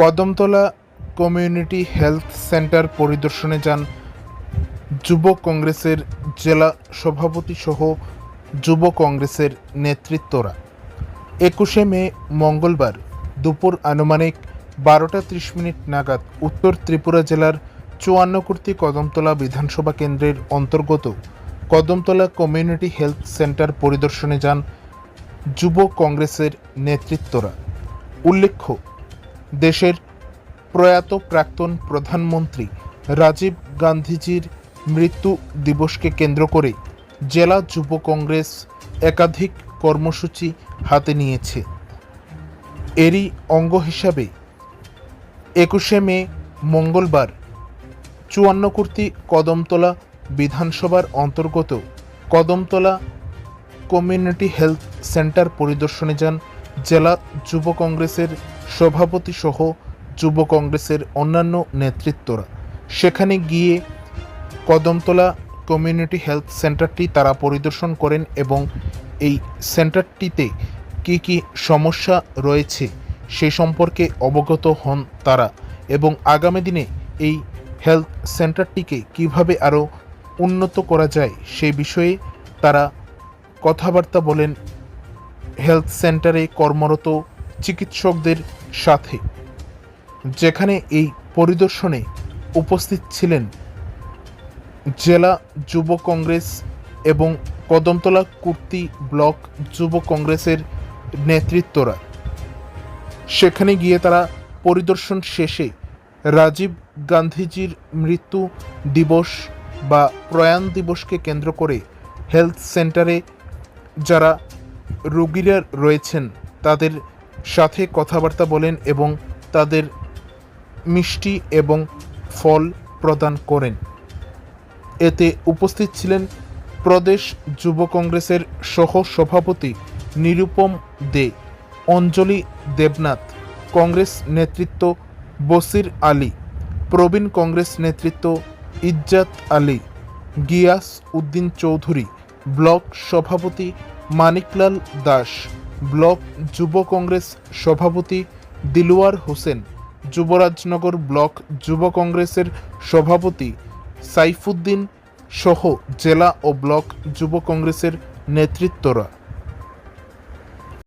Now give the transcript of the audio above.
Kadamtala community health centre পরিদর্শনে যান যুব কংগ্রেসের জেলা সভাপতি সহ যুব কংগ্রেসের নেতৃত্বরা। একুশে মে, মঙ্গলবার দুপুর আনুমানিক বারোটা ত্রিশ মিনিট নাগাদ উত্তর ত্রিপুরা জেলার চুয়ান্নকুর্তি কদমতলা বিধানসভা কেন্দ্রের অন্তর্গত কদমতলা কমিউনিটি হেলথ সেন্টার পরিদর্শনে যান যুব কংগ্রেসের নেতৃত্বরা। উল্লেখ্য দেশের প্রয়াত প্রাক্তন প্রধানমন্ত্রী রাজীব গান্ধীজির মৃত্যু দিবসকে কেন্দ্র করে জেলা যুব কংগ্রেস একাধিক কর্মসূচি হাতে নিয়েছে। এরই অঙ্গ হিসাবে একুশে মে, মঙ্গলবার চুয়ান্নকুর্তি কদমতলা বিধানসভার অন্তর্গত কদমতলা কমিউনিটি হেলথ সেন্টার পরিদর্শনে যান জেলা যুব কংগ্রেসের সভাপতি সহ যুব কংগ্রেসের অন্যান্য নেতৃত্বরা। সেখানে গিয়ে কদমতলা কমিউনিটি হেলথ সেন্টারটি তারা পরিদর্শন করেন এবং এই সেন্টারটিতে কী কী সমস্যা রয়েছে সে সম্পর্কে অবগত হন তারা এবং আগামী দিনে এই হেলথ সেন্টারটিকে কীভাবে আরও উন্নত করা যায় সেই বিষয়ে তারা কথাবার্তা বলেন। হেলথ সেন্টারে কর্মরত চিকিৎসকদের সাথে, যেখানে এই পরিদর্শনে উপস্থিত ছিলেন জেলা যুব কংগ্রেস এবং কদমতলা কুর্তি ব্লক যুব কংগ্রেসের নেতৃত্বরা। সেখানে গিয়ে তারা পরিদর্শন শেষে রাজীব গান্ধীজির মৃত্যু দিবস বা প্রয়াণ দিবসকে কেন্দ্র করে হেলথ সেন্টারে যারা রোগীরা রয়েছেন, তাদের সাথে কথাবার্তা বলেন এবং তাদের মিষ্টি এবং ফল প্রদান করেন। এতে উপস্থিত ছিলেন প্রদেশ যুব কংগ্রেসের সহ সভাপতি নিরুপম দে, অঞ্জলি দেবনাথ, কংগ্রেস নেতৃত্ব বসির আলী, প্রবীণ কংগ্রেস নেতৃত্ব ইজ্জাত আলী, গিয়াস উদ্দিন চৌধুরী, ব্লক সভাপতি মানিকলাল দাস। ব্লক যুব কংগ্রেস সভাপতি দিলওয়ার হোসেন, যুবরাজনগর ব্লক যুব কংগ্রেসের সভাপতি সাইফুদ্দিন সহ জেলা ও ব্লক যুব কংগ্রেসের নেতৃত্বরা।